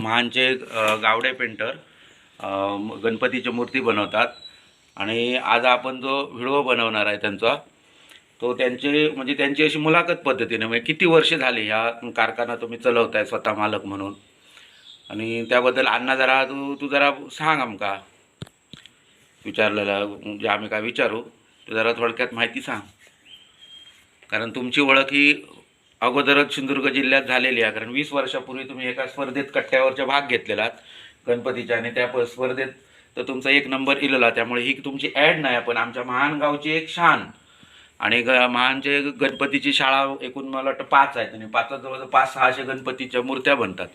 महानचे Gawade painter गणपतीची मूर्ती बनवतात. आणि आज आपण जो व्हिडिओ बनवणार आहे त्यांचा तो त्यांचे म्हणजे त्यांची अशी मुलाखत पद्धतीने म्हणजे किती वर्ष झाली ह्या कारखाना तुम्ही चलवताय स्वतः मालक म्हणून? आणि त्याबद्दल अण्णा जरा तू तू जरा सांग आमका विचारलेला म्हणजे आम्ही काय विचारू? तू जरा थोडक्यात माहिती सांग. कारण तुमची ओळख ही अगोदरच सिंधुदुर्ग जिल्ह्यात झालेली आहे. कारण वीस वर्षापूर्वी तुम्ही एका स्पर्धेत कट्ट्यावरच्या भाग घेतलेलात गणपतीच्या आणि त्या प- स्पर्धेत तर तुमचा एक नंबर इलेला. त्यामुळे ही तुमची ॲड नाही. पण आमच्या महान गावची एक शान आणि ग महानचे गणपतीची शाळा एकूण मला वाटतं पाच आहेत. आणि पाचात जवळजवळ पाच सहाशे गणपतीच्या मूर्त्या बनतात.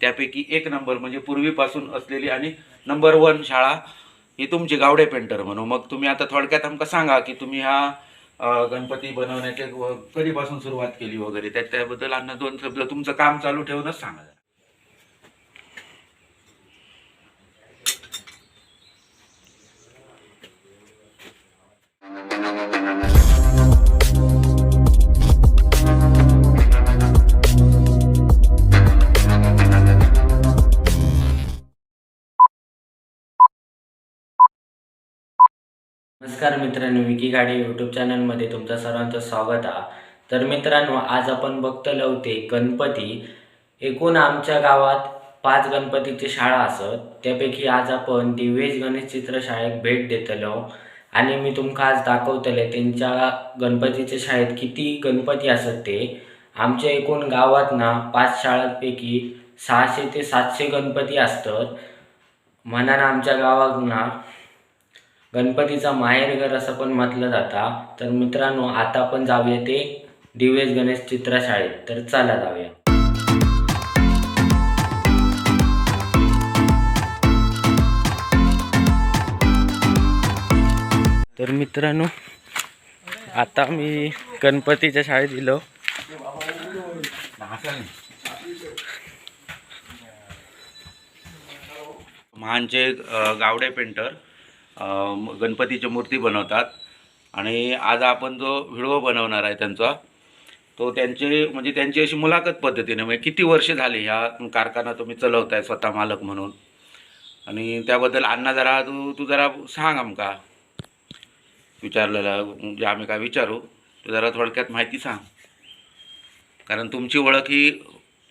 त्यापैकी एक नंबर म्हणजे पूर्वीपासून असलेली आणि नंबर वन शाळा ही तुमची गावडे पेंटर म्हणून. मग तुम्ही आता थोडक्यात आमका सांगा की तुम्ही हा गणपती बनवण्याचे कधीपासून सुरुवात केली वगैरे? त्या त्याबद्दल अन्न दोन शब्द तुमचं काम चालू ठेवूनच सांगा नमस्कार मित्रांनो विकी गाडी यूट्यूब चॅनलमध्ये तुमचं सर्वांचं स्वागत आहे. तर मित्रांनो आज आपण बघतलो होते गणपती. एकूण आमच्या गावात पाच गणपतीची शाळा असत. त्यापैकी आज आपण दिवेज गणेश चित्रशाळेक भेट देतलो. आणि मी तुमका आज दाखवतले त्यांच्या गणपतीच्या शाळेत किती गणपती असत ते. आमच्या एकूण गावात ना पाच शाळांपैकी सहाशे ते सातशे गणपती असतात. म्हणान आमच्या गावात ना गणपतीचा माहेरघर असं पण म्हटलं जाता. तर मित्रांनो आता आपण जाऊया ते दिवेश गणेश चित्रशाळेत. तर चला जाऊया. तर मित्रांनो आता मी गणपतीच्या शाळेत गेलो. महानचे गावडे पेंटर. गणपतीची मूर्ती बनवतात. आणि आज आपण जो व्हिडिओ बनवणार आहे त्यांचा तो त्यांचे म्हणजे त्यांची अशी मुलाखत पद्धतीने म्हणजे किती वर्ष झाली ह्या कारखाना तुम्ही चलवताय स्वतः मालक म्हणून? आणि त्याबद्दल अण्णा जरा तू तू जरा सांग आमका. विचारलेला म्हणजे आम्ही काय विचारू तू जरा थोडक्यात माहिती सांग. कारण तुमची ओळख ही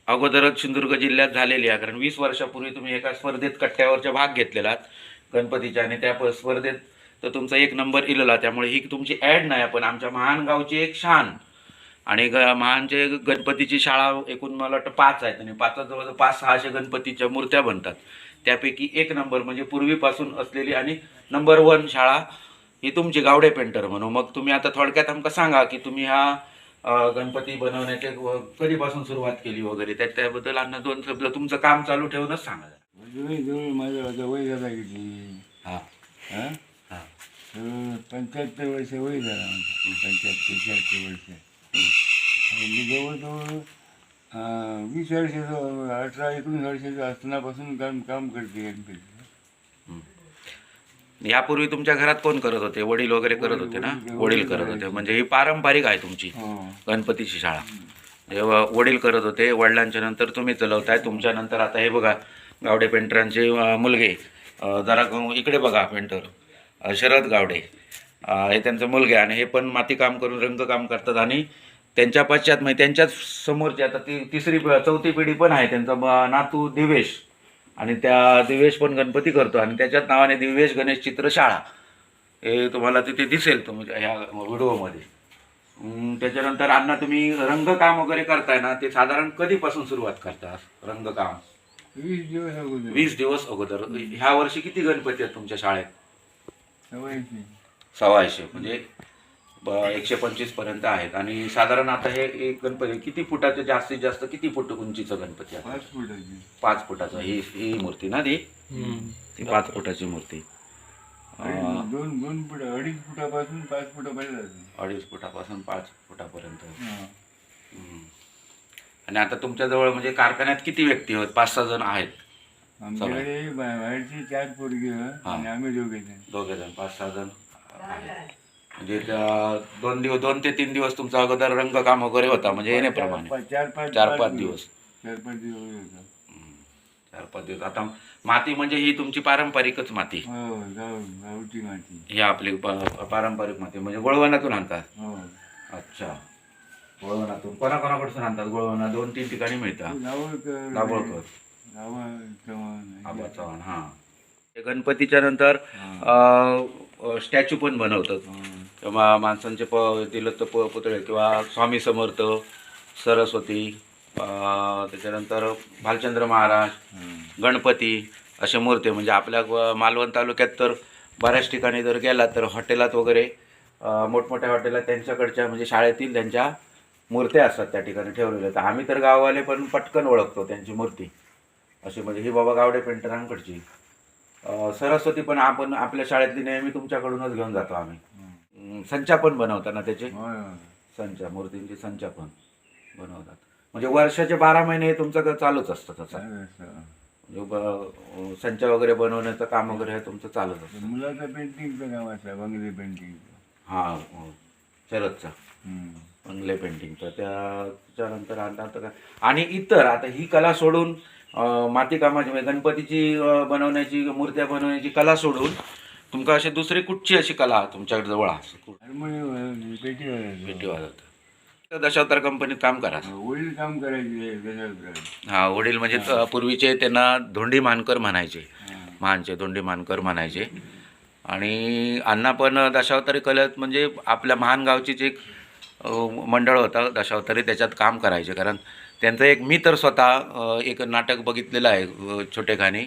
अगोदरच सिंधुदुर्ग जिल्ह्यात झालेली आहे. कारण वीस वर्षापूर्वी तुम्ही एका स्पर्धेत कट्ट्यावरच्या भाग घेतलेलात. गणपतीच्या आणि त्या स्पर्धेत तर तुमचा एक नंबर इलेला. त्यामुळे ही तुमची ॲड नाही. पण आमच्या महान गावची एक शान आणि ग महानचे गणपतीची शाळा एकूण मला वाटतं पाच आहेत आणि पाचात जवळजवळ पाच सहाशे गणपतीच्या मूर्त्या बनतात. त्यापैकी एक नंबर म्हणजे पूर्वीपासून असलेली आणि नंबर वन शाळा ही तुमची गावडे पेंटर म्हणून. मग तुम्ही आता थोडक्यात आमका सांगा की तुम्ही हा गणपती बनवण्याचे कधीपासून सुरुवात केली वगैरे? त्या त्याबद्दल अन्न दोन शब्द तुमचं काम चालू ठेवूनच सांगा. जरा. जवळ जवळ माझं आता वय झाला किती? हा. हा? हा. तर पंच्याहत्तर वर्ष वय झाला आमचं. पंच्याहत्तर शहात्तर वर्ष. आणि जवळजवळ वीस वर्षाचं अठरा एकोणीस वर्षाचं असतानापासून काम काम करते यापूर्वी तुमच्या घरात कोण करत होते? वडील वगैरे करत होते ना? वडील करत होते. म्हणजे ही पारंपरिक आहे तुमची हो. गणपतीची शाळा. वडील करत होते वडिलांच्या नंतर तुम्ही चालवताय तुमच्या नंतर आता हे बघा गावडे पेंटरांचे मुलगे. जरा इकडे बघा पेंटर. शरद गावडे. हे त्यांचं मुलगे आणि हे पण मातीकाम करून रंगकाम करतात आणि त्यांच्या पश्चात म्हणजे त्यांच्याच समोरची आता ती तिसरी चौथी पिढी पण आहे त्यांचा नातू दिवेश. आणि त्या दिवेश पण गणपती करतो आणि त्याच्याच नावाने दिवेश गणेश चित्रशाळा हे तुम्हाला तिथे दिसेल तुमच्या ह्या व्हिडिओमध्ये. त्याच्यानंतर अण्णा तुम्ही रंगकाम वगैरे करताय ना ते साधारण कधीपासून सुरुवात करता रंगकाम? वीस दिवस अगोदर. वीस दिवस अगोदर. ह्या वर्षी किती गणपती आहेत तुमच्या शाळेत? सवयची सव्वाशे म्हणजे ब- एकशे पंचवीसपर्यंत आहेत. आणि साधारण आता हे एक गणपती किती फुटाचे जास्तीत जास्त किती फूट उंचीचं गणपती आहे? पाच फुटाची. पाच फुटाचं. ही ही मूर्ती ना ती? ती पाच फुटाची मूर्ती. अं, दोन दोन फुट अडीच फुटापासून पाच फुटापर्यंत जाते. अडीच फुटापासून पाच फुटापर्यंत. हा. हम्म. आणि आता तुमच्याजवळ म्हणजे कारखान्यात किती व्यक्ती आहेत? पाच सहा जण आहेत. आमच्याकडे बा- बाहेरचे चार पोरगे आणि आम्ही दोघे जण. दोघे जण पाच सहा जण आहेत. म्हणजे त्या दोन दिवस दोन ते तीन दिवस तुमचा अगोदर रंगकाम वगैरे होता म्हणजे येण्याप्रमाणे चार पाच चार पाच दिवस. चार पाच दिवस होता हम्म. चार पाच दिवस. आता माती म्हणजे ही तुमची पारंपरिकच माती. हो गाव गावठी माती. ही आपली प- पारंपरिक माती म्हणजे गोळवणातून आणतात. हो. अच्छा. गोळवणातून. कोणाकोणाकडून आणतात? गोळवणा दोन तीन ठिकाणी मिळतात. दाभोळकर चव्हाण आबा चव्हाण हां. गणपतीच्या नंतर स्टॅच्यू पण बनवतात. किंवा माणसांचे प दिलं तर प पुतळे किंवा स्वामी समर्थ सरस्वती त्याच्यानंतर भालचंद्र महाराज. गणपती असे मूर्ती. म्हणजे आपल्या मालवण तालुक्यात तर बऱ्याच ठिकाणी जर गेला तर हॉटेलात वगैरे मोठमोठ्या हॉटेलात त्यांच्याकडच्या म्हणजे शाळेतील त्यांच्या मूर्त्या असतात त्या ठिकाणी ठेवलेल्या. तर आम्ही तर गाववाले पण पटकन ओळखतो त्यांची मूर्ती. अशी म्हणजे ही बाबा गावडे पेंटरांकडची. सरस्वती पण आपण आपल्या शाळेतली नेहमी तुमच्याकडूनच घेऊन जातो आम्ही. संचा पण बनवतात त्याचे. संचा मूर्तींची संचा पण बनवतात. म्हणजे वर्षाचे बारा महिने हे तुमचं चालूच असतं तसं. म्हणजे संच वगैरे बनवण्याचं काम वगैरे हे तुमचं चालूच असतं. मुलाचं पेंटिंगचं काम असतं बंगले पेंटिंगचं हां हो. शरदचं. बंगले पेंटिंगचं त्या त्याच्यानंतर आता आणि इतर आता ही कला सोडून अं, माती कामाची म्हणजे गणपतीची बनवण्याची मूर्त्या बनवण्याची कला सोडून तुमका अशी दुसरी कुठची अशी कला तुमच्याकडे जवळ पेटी. वाजवत दशावतार कंपनीत काम करा. वडील काम करायचे. हा वडील म्हणजे पूर्वीचे त्यांना धोंडी मानकर म्हणायचे. महानचे धोंडी मानकर म्हणायचे. आणि अण्णा पण दशावतारी कलेत म्हणजे आपल्या महान गावचीच एक मंडळ होतं दशावतारी त्याच्यात काम करायचे. कारण त्यांचं एक मी तर स्वतः एक नाटक बघितलेलं आहे छोटेखानी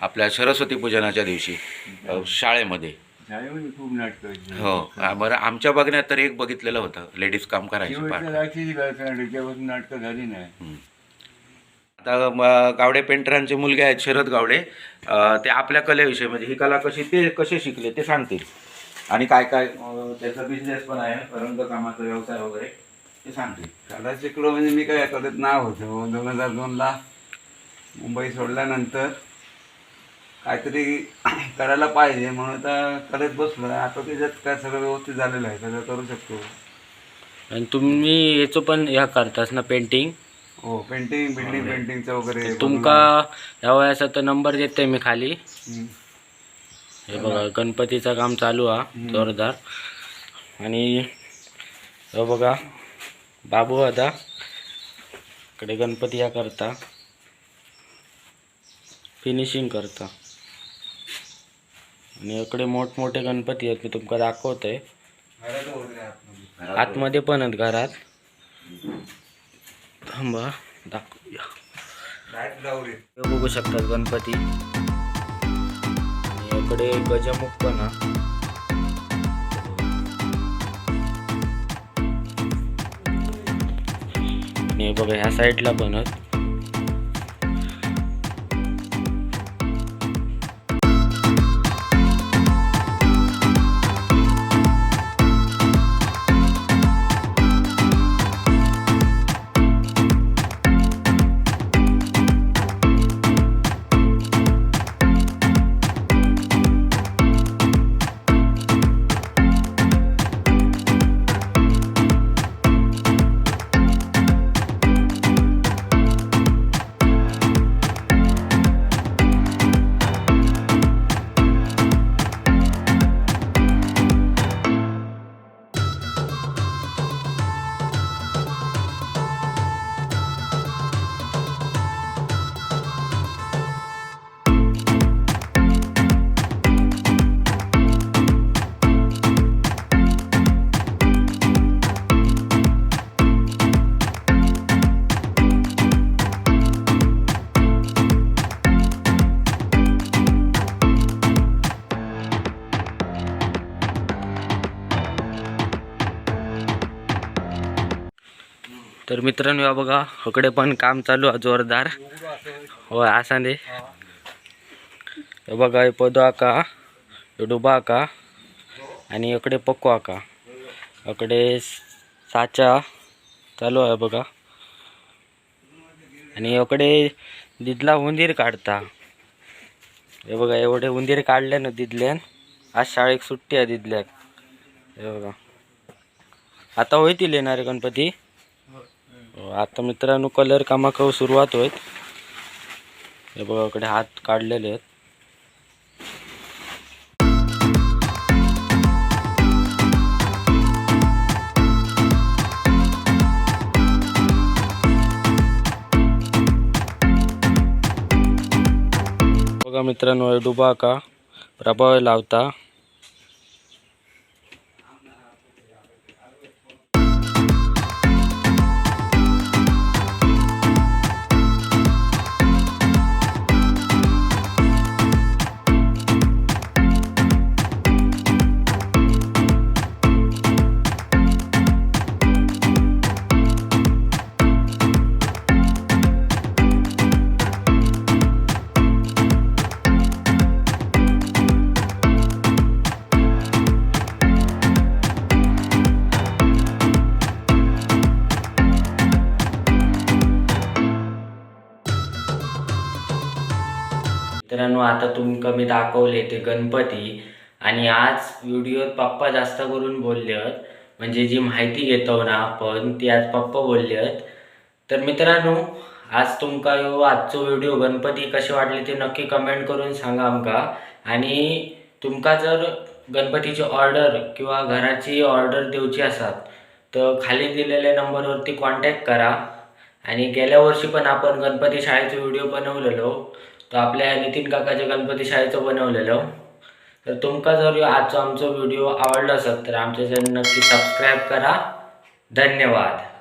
आपल्या सरस्वती पूजनाच्या दिवशी शाळेमध्ये. हो बरं आमच्या बघण्यात तर एक बघितलेलं होतं. लेडीज काम करायचे नाटकं झाली नाही. आता गावडे पेंटरांचे मुलगे आहेत शरद गावडे. ते आपल्या कलेविषयी म्हणजे ही कला कशी ते कसे शिकले ते सांगतील. आणि काय काय त्याचा बिझनेस पण आहे रंगकामाचा व्यवसाय वगैरे ते सांगतील कला शिकलो म्हणजे मी काय कलेत नाव होतं. दोन हजार दोनला मुंबई सोडल्यानंतर काहीतरी करायला पाहिजे. म्हणून आता कलेत बसलो आता त्याच्यात काय सगळं व्यवस्थित झालेलं आहे. सगळं करू शकतो. आणि तुम्ही याचं पण ह्या करतास ना पेंटिंग हो पेंटिंग बिल्डिंग पेंटिंगचं वगैरे तुमका ह्या वयाचा तर नंबर देते मी खाली. हे बघा गणपतीचं काम चालू हा जोरदार. आणि हे बघा बाबू दादा इकडे गणपती या करता. फिनिशिंग करता. आणि इकडे मोठमोठे गणपती आहेत मी तुमका दाखवतोय घरात वगैरे आतमध्ये. पण आहेत घरात. थांबा दाखवूया. हे बघू शकतात गणपती. इकडे गजमुख पण आणि हे बघा ह्या साईडला बनत. मित्रांनो या बघा इकडे पण काम चालू आहे जोरदार. होय असा दे हे बघा हे पदो आका डुबा आका आणि इकडे पक्को आका. इकडे साचा चालू आहे बघा. आणि इकडे दिदला उंदीर काढता. हे बघा एवढे उंदीर काढले ना दिदल्यान. आज शाळेक सुट्टी आहे दिदल्याक. हे बघा. आता होईतील येणारे गणपती? आता मित्रांनो कलर कामाक सुरुवात होईल. हे बघा इकडे हात काढलेले आहेत. बघा मित्रांनो डुबाका डुबा का प्रभाव लावता. मित्रांनो आता तुमका मी दाखवले ते गणपती. आणि आज व्हिडिओत पप्पा जास्त करून बोलले आहेत म्हणजे जी माहिती घेतो ना आपण ती आज पप्पा बोलले आहेत तर मित्रांनो आज तुमका यो आजचो व्हिडिओ गणपती कसे वाटले ते नक्की कमेंट करून सांगा आमका. आणि तुमका जर गणपतीची ऑर्डर किंवा घराची ऑर्डर देवची असतात तर खाली दिलेल्या नंबरवरती कॉन्टॅक्ट करा. आणि गेल्या वर्षी पण आपण गणपती शाळेचा व्हिडिओ बनवलेलो. तो आपल्या नितीन काकाच्या गणपती शाळेचं बनवलेलो. तर तुमका जर आजचो आमचो व्हिडिओ आवडलो असेल तर आमच्या चॅनल नक्की सबस्क्राईब करा. धन्यवाद.